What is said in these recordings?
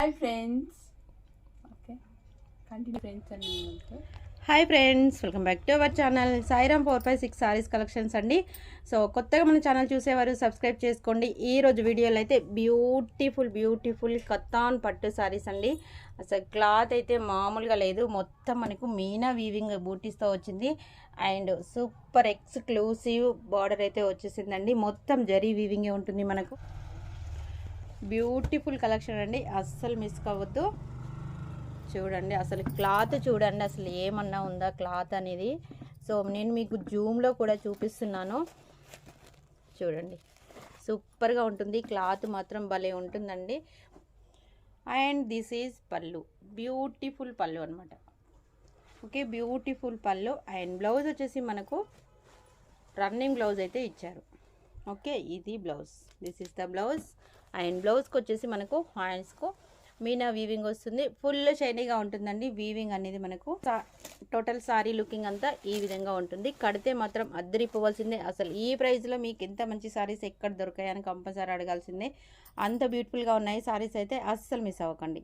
Hi friends okay continue friends అని hi friends welcome back to our channel Sairam four five six saris collections అండి. So కొత్తగా మన channel చూసేవారు subscribe చేసుకోండి. ఈ రోజు వీడియోలో అయితే బ్యూటిఫుల్ బ్యూటిఫుల్ కత్తాన్ పట్టు సారీస్ అండి. అసలు క్లాత్ అయితే మామూలుగా లేదు. మొత్తం మనకు మీనా వీవింగ్ బూటీస్తో వచ్చింది. అండ్ సూపర్ ఎక్స్క్లూసివ్ బార్డర్ అయితే వచ్చేసిందండి. మొత్తం జరీ వీవింగే ఉంటుంది మనకు. బ్యూటిఫుల్ కలెక్షన్ అండి. అస్సలు మిస్ కావద్దు. చూడండి అసలు క్లాత్ చూడండి అసలు ఏమన్నా ఉందా క్లాత్ అనేది. సో నేను మీకు జూమ్లో కూడా చూపిస్తున్నాను. చూడండి సూపర్గా ఉంటుంది. క్లాత్ మాత్రం భలే ఉంటుందండి. And this is pallu. Beautiful pallu అనమాట okay beautiful pallu. And blouse వచ్చేసి మనకు రన్నింగ్ బ్లౌజ్ అయితే ఇచ్చారు. ఓకే ఇది blouse. This is the blouse. And బ్లౌజ్కి వచ్చేసి మనకు హ్యాండ్స్కు మీనా వీవింగ్ వస్తుంది. ఫుల్ షైనీగా ఉంటుందండి. వీవింగ్ అనేది మనకు టోటల్ సారీ లుకింగ్ అంతా ఈ విధంగా ఉంటుంది. కడితే మాత్రం అద్దరిపోవాల్సిందే. అసలు ఈ ప్రైస్లో మీకు ఎంత మంచి సారీస్ ఎక్కడ దొరికాయని కంపల్సరీ అడగాల్సిందే. అంత బ్యూటిఫుల్గా ఉన్నాయి సారీస్ అయితే అస్సలు మిస్ అవ్వకండి.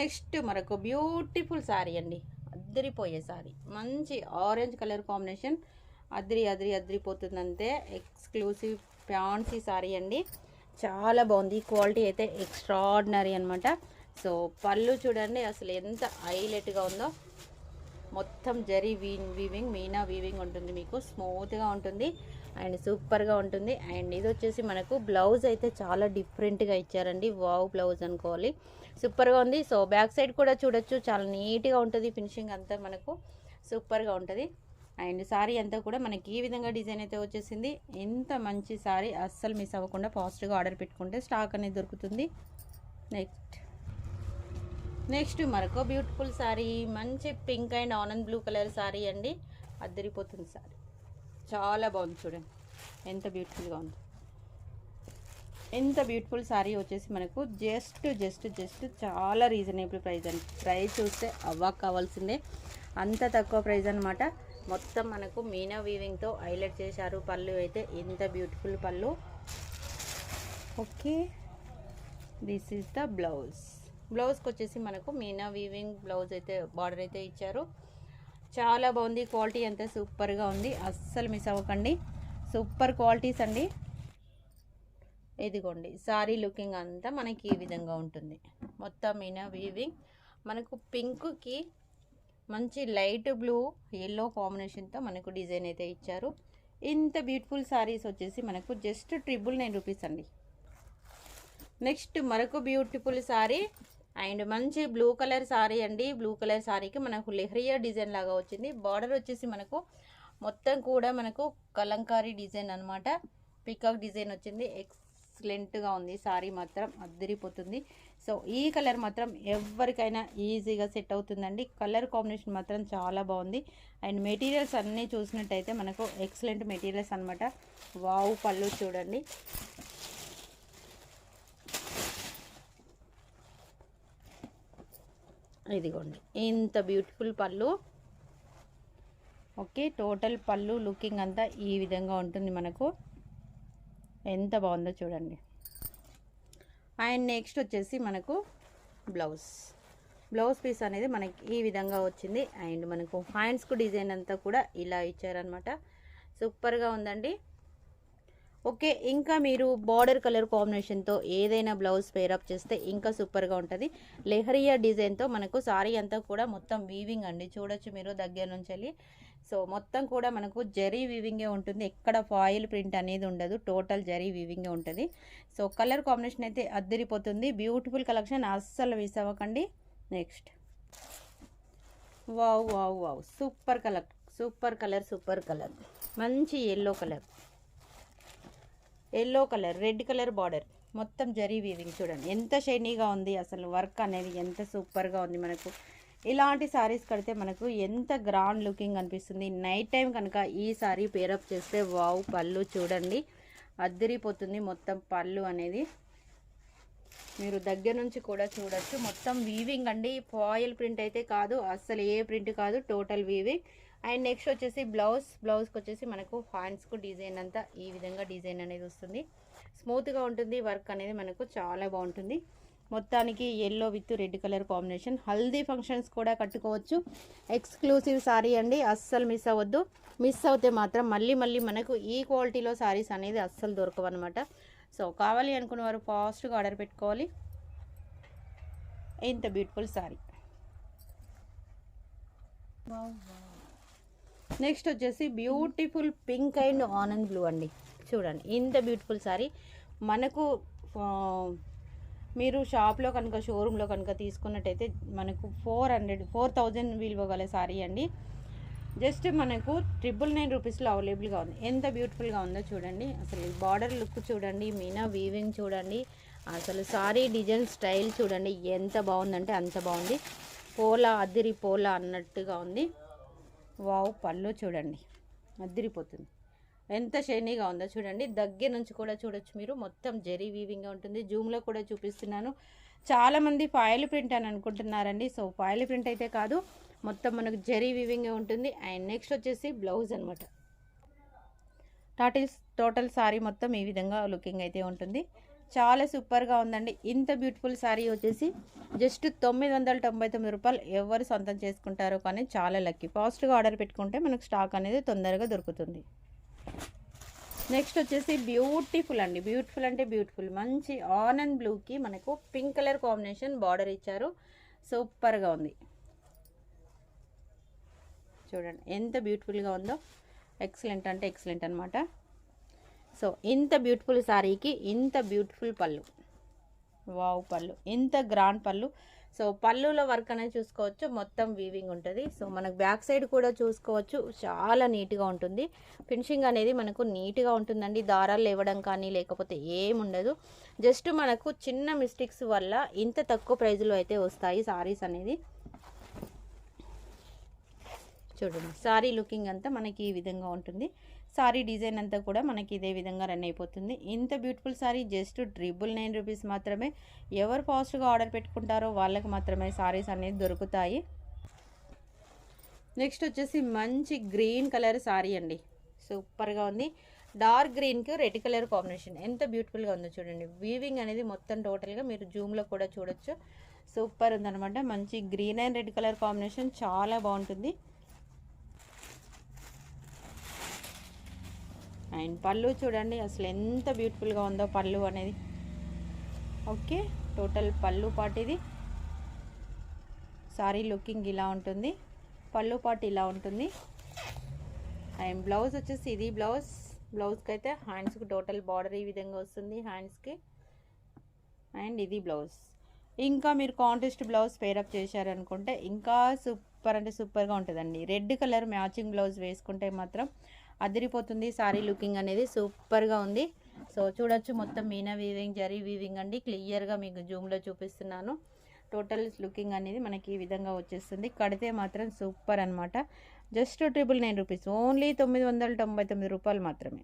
నెక్స్ట్ మరొక బ్యూటిఫుల్ సారీ అండి. అద్దరిపోయే శారీ మంచి ఆరెంజ్ కలర్ కాంబినేషన్ అద్రి అద్రి అద్రిపోతుందంటే ఎక్స్క్లూసివ్ ఫ్యాన్సీ సారీ అండి. చాలా బాగుంది. క్వాలిటీ అయితే ఎక్స్ట్రాడినరీ అనమాట సో పళ్ళు చూడండి అసలు ఎంత హైలైట్గా ఉందో. మొత్తం జరీ వీ వీవింగ్ మీనా వీవింగ్ ఉంటుంది మీకు. స్మూత్గా ఉంటుంది. అండ్ సూపర్గా ఉంటుంది. అండ్ ఇది వచ్చేసి మనకు బ్లౌజ్ అయితే చాలా డిఫరెంట్గా ఇచ్చారండి. వావ్ బ్లౌజ్ అనుకోవాలి. సూపర్గా ఉంది. సో బ్యాక్ సైడ్ కూడా చూడొచ్చు. చాలా నీట్గా ఉంటుంది ఫినిషింగ్ అంతా మనకు. సూపర్గా ఉంటుంది. అండ్ సారీ అంతా కూడా మనకి ఈ విధంగా డిజైన్ అయితే వచ్చేసింది. ఎంత మంచి సారీ అస్సలు మిస్ అవ్వకుండా ఫాస్ట్గా ఆర్డర్ పెట్టుకుంటే స్టాక్ అనేది దొరుకుతుంది. నెక్స్ట్ నెక్స్ట్ మరొక బ్యూటిఫుల్ సారీ మంచి పింక్ అండ్ ఆనంద్ బ్లూ కలర్ సారీ అండి. అద్దరిపోతుంది సారీ. చాలా బాగుంది చూడండి. ఎంత బ్యూటిఫుల్గా ఉంది. ఎంత బ్యూటిఫుల్ సారీ వచ్చేసి మనకు జస్ట్ జస్ట్ జస్ట్ చాలా రీజనబుల్ ప్రైస్ అండి. ప్రైస్ చూస్తే అవ్వక్ కావాల్సిందే అంత తక్కువ ప్రైస్ అనమాట మొత్తం మనకు మీనా వీవింగ్తో హైలైట్ చేశారు. పళ్ళు అయితే ఎంత beautiful pallu. Okay this is the blouse బ్లౌజ్కి వచ్చేసి మనకు మీనా వీవింగ్ బ్లౌజ్ అయితే బార్డర్ అయితే ఇచ్చారు. చాలా బాగుంది. క్వాలిటీ అంతా సూపర్గా ఉంది. అస్సలు మిస్ అవ్వకండి. సూపర్ క్వాలిటీస్ అండి. ఇదిగోండి. సారీ లుకింగ్ అంతా మనకి ఈ విధంగా ఉంటుంది. మొత్తం మీనా వీవింగ్ మనకు పింక్కి మంచి లైట్ బ్లూ ఎల్లో కాంబినేషన్తో మనకు డిజైన్ అయితే ఇచ్చారు. ఇంత బ్యూటిఫుల్ సారీస్ వచ్చేసి మనకు జస్ట్ ట్రిపుల్ నైన్ రూపీస్ అండి. నెక్స్ట్ మరొక బ్యూటిఫుల్ సారీ అండ్ మంచి బ్లూ కలర్ సారీ అండి. బ్లూ కలర్ సారీకి మనకు లెహరియా డిజైన్ లాగా వచ్చింది. బార్డర్ వచ్చేసి మనకు మొత్తం కూడా మనకు కలంకారీ డిజైన్ అనమాట పికాక్ డిజైన్ వచ్చింది. ఎక్సలెంట్గా ఉంది. సారీ మాత్రం అద్దరిపోతుంది. సో ఈ కలర్ మాత్రం ఎవరికైనా ఈజీగా సెట్ అవుతుందండి. కలర్ కాంబినేషన్ మాత్రం చాలా బాగుంది. అండ్ మెటీరియల్స్ అన్నీ చూసినట్టయితే మనకు ఎక్సలెంట్ మెటీరియల్స్ అనమాట వావు పళ్ళు చూడండి. ఇదిగోండి. ఇంత బ్యూటిఫుల్ పళ్ళు. ఓకే టోటల్ పళ్ళు లుకింగ్ అంతా ఈ విధంగా ఉంటుంది మనకు. ఎంత బాగుందో చూడండి. అండ్ నెక్స్ట్ వచ్చేసి మనకు బ్లౌజ్. బ్లౌజ్ పీస్ అనేది మనకి ఈ విధంగా వచ్చింది. అండ్ మనకు హ్యాండ్స్కు డిజైన్ అంతా కూడా ఇలా ఇచ్చారనమాట సూపర్గా ఉందండి. ఓకే ఇంకా మీరు బార్డర్ కలర్ కాంబినేషన్తో ఏదైనా బ్లౌజ్ పేరప్ చేస్తే ఇంకా సూపర్గా ఉంటుంది. లెహరియా డిజైన్తో మనకు సారీ అంతా కూడా మొత్తం వీవింగ్ అండి. చూడొచ్చు మీరు దగ్గర నుంచి వెళ్ళి. సో మొత్తం కూడా మనకు జరీ వీవింగే ఉంటుంది. ఎక్కడ ఫాయిల్ ప్రింట్ అనేది ఉండదు. టోటల్ జరీ వీవింగే ఉంటుంది. సో కలర్ కాంబినేషన్ అయితే అద్దరిపోతుంది. బ్యూటిఫుల్ కలెక్షన్ అస్సలు మిస్ అవ్వకండి. Next wow wow wow super colour super colour super colour మంచి yellow colour yellow colour red colour border. మొత్తం జరీ వీవింగ్ చూడండి. ఎంత షైనీగా ఉంది అసలు వర్క్ అనేది ఎంత సూపర్గా ఉంది మనకు. ఇలాంటి సారీస్ కడితే మనకు ఎంత గ్రాండ్ లుకింగ్ అనిపిస్తుంది. నైట్ టైం కనుక ఈ సారీ పేరప్ చేస్తే వావ్ పళ్ళు చూడండి. అద్దరిపోతుంది మొత్తం పళ్ళు అనేది. మీరు దగ్గర నుంచి కూడా చూడొచ్చు. మొత్తం వీవింగ్ అండి. ఫాయిల్ ప్రింట్ అయితే కాదు అస్సలు ఏ ప్రింట్ కాదు టోటల్ వీవింగ్. అండ్ నెక్స్ట్ వచ్చేసి బ్లౌజ్. బ్లౌజ్కి వచ్చేసి మనకు హ్యాండ్స్కు డిజైన్ అంతా ఈ విధంగా డిజైన్ అనేది వస్తుంది. స్మూత్గా ఉంటుంది వర్క్ అనేది మనకు చాలా బాగుంటుంది. మొత్తానికి yellow with red colour combination haldi functions కూడా కట్టుకోవచ్చు. ఎక్స్క్లూసివ్ సారీ అండి అస్సలు మిస్ అవ్వద్దు. మిస్ అవుతే మాత్రం మళ్ళీ మళ్ళీ మనకు ఈ క్వాలిటీలో సారీస్ అనేది అస్సలు దొరకవు అనమాట సో కావాలి అనుకున్న వారు ఫాస్ట్గా ఆర్డర్ పెట్టుకోవాలి. ఇంత బ్యూటిఫుల్ సారీ నెక్స్ట్ వచ్చేసి బ్యూటిఫుల్ పింక్ అండ్ ఆనంద్ బ్లూ అండి. చూడండి ఇంత బ్యూటిఫుల్ సారీ. మనకు మీరు షాప్లో కనుక షోరూంలో కనుక తీసుకున్నట్టయితే మనకు ఫోర్ హండ్రెడ్ ఫోర్ థౌజండ్ విలువ గల సారీ అండి. జస్ట్ మనకు ట్రిపుల్ నైన్ రూపీస్లో అవైలబుల్గా ఉంది. ఎంత బ్యూటిఫుల్గా ఉందో చూడండి. అసలు బార్డర్ లుక్ చూడండి మీనా వీవింగ్ చూడండి. అసలు సారీ డిజైన్ స్టైల్ చూడండి ఎంత బాగుందంటే అంత బాగుంది. పోలా అద్దిరి పోలా అన్నట్టుగా ఉంది. వావ్ పళ్ళు చూడండి. అద్దిరిపోతుంది ఎంత షైనీగా ఉందో చూడండి. దగ్గర నుంచి కూడా చూడొచ్చు మీరు. మొత్తం జెరీ వీవింగ్గా ఉంటుంది. జూమ్లో కూడా చూపిస్తున్నాను. చాలామంది ఫాయిల్ ప్రింట్ అని అనుకుంటున్నారండి. సో ఫాయిల్ ప్రింట్ అయితే కాదు. మొత్తం మనకు జెరీ వీవింగ్ ఉంటుంది. అండ్ నెక్స్ట్ వచ్చేసి బ్లౌజ్ అనమాట టాటిల్స్ టోటల్ సారీ మొత్తం ఈ విధంగా లుకింగ్ అయితే ఉంటుంది. చాలా సూపర్గా ఉందండి. ఇంత బ్యూటిఫుల్ సారీ వచ్చేసి జస్ట్ తొమ్మిది వందల తొంభై తొమ్మిది రూపాయలు ఎవరు సొంతం చేసుకుంటారో కానీ చాలా లక్కీ. ఫాస్ట్గా ఆర్డర్ పెట్టుకుంటే మనకు స్టాక్ అనేది తొందరగా దొరుకుతుంది. నెక్స్ట్ వచ్చేసి బ్యూటిఫుల్ అండి. బ్యూటిఫుల్ అంటే బ్యూటిఫుల్. మంచి ఆన్ అండ్ బ్లూకి మనకు పింక్ కలర్ కాంబినేషన్ బార్డర్ ఇచ్చారు. సూపర్గా ఉంది. చూడండి ఎంత బ్యూటిఫుల్గా ఉందో. ఎక్సలెంట్ అంటే ఎక్సలెంట్ అనమాట సో ఇంత బ్యూటిఫుల్ శారీకి ఇంత బ్యూటిఫుల్ పళ్ళు. వావ్ పళ్ళు. ఇంత గ్రాండ్ పళ్ళు. సో పళ్ళులో వర్క్ అనేది చూసుకోవచ్చు. మొత్తం వీవింగ్ ఉంటుంది. సో మనకు బ్యాక్ సైడ్ కూడా చూసుకోవచ్చు. చాలా నీట్గా ఉంటుంది. ఫినిషింగ్ అనేది మనకు నీట్గా ఉంటుందండి. దారాలు లేవడం కానీ లేకపోతే ఏముండదు జస్ట్ మనకు చిన్న మిస్టేక్స్ వల్ల ఇంత తక్కువ ప్రైజ్లో అయితే వస్తాయి సారీస్ అనేది. చూడండి. సారీ లుకింగ్ అంతా మనకి ఈ విధంగా ఉంటుంది. సారీ డిజైన్ అంతా కూడా మనకి ఇదే విధంగా రన్ అయిపోతుంది. ఇంత beautiful sari just triple nine rupees మాత్రమే. ఎవరు ఫాస్ట్గా ఆర్డర్ పెట్టుకుంటారో వాళ్ళకి మాత్రమే సారీస్ అనేది దొరుకుతాయి. నెక్స్ట్ వచ్చేసి మంచి గ్రీన్ కలర్ సారీ అండి. సూపర్గా ఉంది. డార్క్ గ్రీన్కి రెడ్ కలర్ కాంబినేషన్. ఎంత బ్యూటిఫుల్గా ఉందో చూడండి. వీవింగ్ అనేది మొత్తం టోటల్గా మీరు జూమ్లో కూడా చూడొచ్చు. సూపర్ ఉందనమాట మంచి green and red colour combination. చాలా బాగుంటుంది. అండ్ పళ్ళు చూడండి అసలు ఎంత బ్యూటిఫుల్గా ఉందో పళ్ళు అనేది. ఓకే టోటల్ పళ్ళు పాటు ఇది. సారీ లుకింగ్ ఇలా ఉంటుంది. పళ్ళు పాటు ఇలా ఉంటుంది. అండ్ బ్లౌజ్ వచ్చేసి ఇది బ్లౌజ్. బ్లౌజ్కి అయితే హ్యాండ్స్కి టోటల్ బార్డర్ ఈ విధంగా వస్తుంది హ్యాండ్స్కి. అండ్ ఇది బ్లౌజ్. ఇంకా మీరు కాంటెస్ట్ బ్లౌజ్ పేరప్ చేశారనుకుంటే ఇంకా సూపర్ అంటే సూపర్గా ఉంటుందండి. రెడ్ కలర్ మ్యాచింగ్ బ్లౌజ్ వేసుకుంటే మాత్రం అదిరిపోతుంది. సారీ లుకింగ్ అనేది సూపర్గా ఉంది. సో చూడొచ్చు మొత్తం మీనా వీవింగ్ జరీ వీవింగ్ అండి. క్లియర్గా మీకు జూమ్లో చూపిస్తున్నాను. టోటల్ లుకింగ్ అనేది మనకి ఈ విధంగా వచ్చేస్తుంది. కడితే మాత్రం సూపర్ అనమాట just triple nine rupees. Only తొమ్మిది వందల తొంభై తొమ్మిది రూపాయలు మాత్రమే.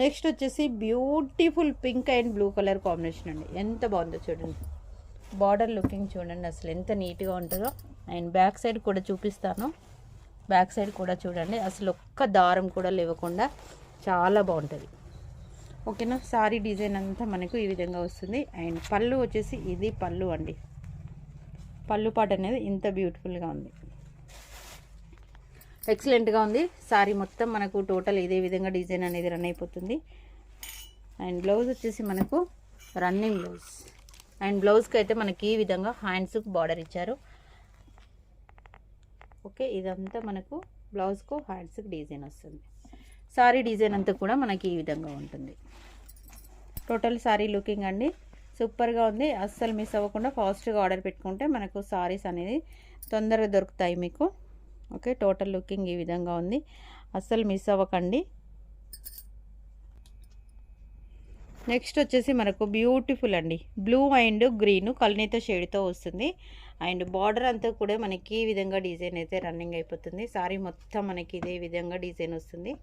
నెక్స్ట్ వచ్చేసి beautiful pink and blue colour combination అండి. ఎంత బాగుందో చూడండి. బార్డర్ లుకింగ్ చూడండి అసలు ఎంత నీట్గా ఉంటుందో. అండ్ బ్యాక్ సైడ్ కూడా చూపిస్తాను. బ్యాక్ సైడ్ కూడా చూడండి. అసలు ఒక్క దారం కూడా లేవకుండా చాలా బాగుంటుంది. ఓకేనా? సారీ డిజైన్ అంతా మనకు ఈ విధంగా వస్తుంది. అండ్ పళ్ళు వచ్చేసి ఇది పళ్ళు అండి. పళ్ళు పాట అనేది ఇంత బ్యూటిఫుల్గా ఉంది. ఎక్సలెంట్గా ఉంది. సారీ మొత్తం మనకు టోటల్ ఇదే విధంగా డిజైన్ అనేది రన్ అయిపోతుంది. అండ్ బ్లౌజ్ వచ్చేసి మనకు రన్నింగ్ బ్లౌజ్. అండ్ బ్లౌజ్కి అయితే మనకి ఈ విధంగా హ్యాండ్స్కి బార్డర్ ఇచ్చారు. ఓకే ఇదంతా మనకు బ్లౌజ్కు హ్యాండ్స్కి డిజైన్ వస్తుంది. సారీ డిజైన్ అంతా కూడా మనకి ఈ విధంగా ఉంటుంది. టోటల్ సారీ లుకింగ్ అండి సూపర్గా ఉంది. అస్సలు మిస్ అవ్వకుండా ఫాస్ట్గా ఆర్డర్ పెట్టుకుంటే మనకు సారీస్ అనేది తొందరగా దొరుకుతాయి మీకు. ఓకే టోటల్ లుకింగ్ ఈ విధంగా ఉంది. అస్సలు మిస్ అవ్వకండి. నెక్స్ట్ వచ్చేసి మనకు బ్యూటిఫుల్ అండి. బ్లూ అండ్ గ్రీన్ కలనీతో షేడ్తో వస్తుంది. అండ్ బార్డర్ అంతా కూడా మనకి ఈ విధంగా డిజైన్ అయితే రన్నింగ్ అయిపోతుంది. సారీ మొత్తం మనకి ఇదే విధంగా డిజైన్ వస్తుంది.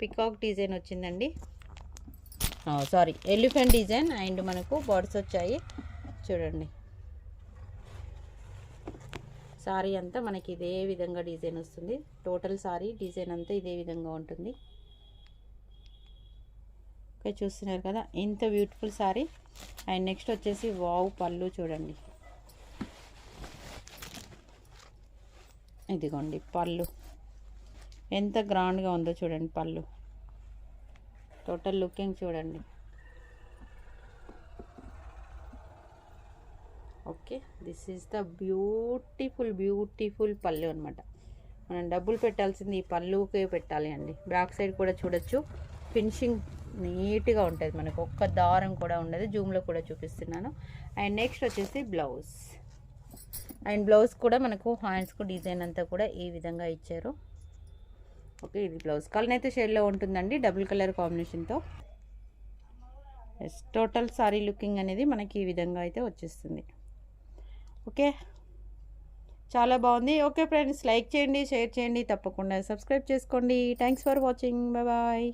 పికాక్ డిజైన్ వచ్చిందండి. సారీ ఎలిఫెంట్ డిజైన్ అండ్ మనకు బర్డ్స్ వచ్చాయి. చూడండి. సారీ అంతా మనకి ఇదే విధంగా డిజైన్ వస్తుంది. టోటల్ సారీ డిజైన్ అంతా ఇదే విధంగా ఉంటుంది. ఓకే చూస్తున్నారు కదా? ఇంత బ్యూటిఫుల్ సారీ. అండ్ నెక్స్ట్ వచ్చేసి వావ్ పళ్ళు చూడండి. ఇదిగోండి పళ్ళు. ఎంత గ్రాండ్గా ఉందో చూడండి పళ్ళు. టోటల్ లుకింగ్ చూడండి. Okay this is the beautiful beautiful పళ్ళు అనమాట మనం డబ్బులు పెట్టాల్సింది ఈ పళ్ళుకే పెట్టాలి అండి. బ్యాక్ సైడ్ కూడా చూడొచ్చు. ఫినిషింగ్ నీట్గా ఉంటుంది మనకు. ఒక్క దారం కూడా ఉండదు. జూమ్లో కూడా చూపిస్తున్నాను. అండ్ నెక్స్ట్ వచ్చేసి బ్లౌజ్ అండ్ బ్లౌజ్ కూడా మనకు హ్యాండ్స్కు డిజైన్ అంతా కూడా ఈ విధంగా ఇచ్చారు. ఓకే ఇది బ్లౌజ్. కలర్ అయితే షేడ్లో ఉంటుందండి డబుల్ కలర్ కాంబినేషన్తో ఎస్ టోటల్ సారీ లుకింగ్ అనేది మనకి ఈ విధంగా అయితే వచ్చేస్తుంది. ఓకే చాలా బాగుంది. ఓకే ఫ్రెండ్స్ లైక్ చేయండి షేర్ చేయండి తప్పకుండా సబ్స్క్రైబ్ చేసుకోండి. Thanks for watching bye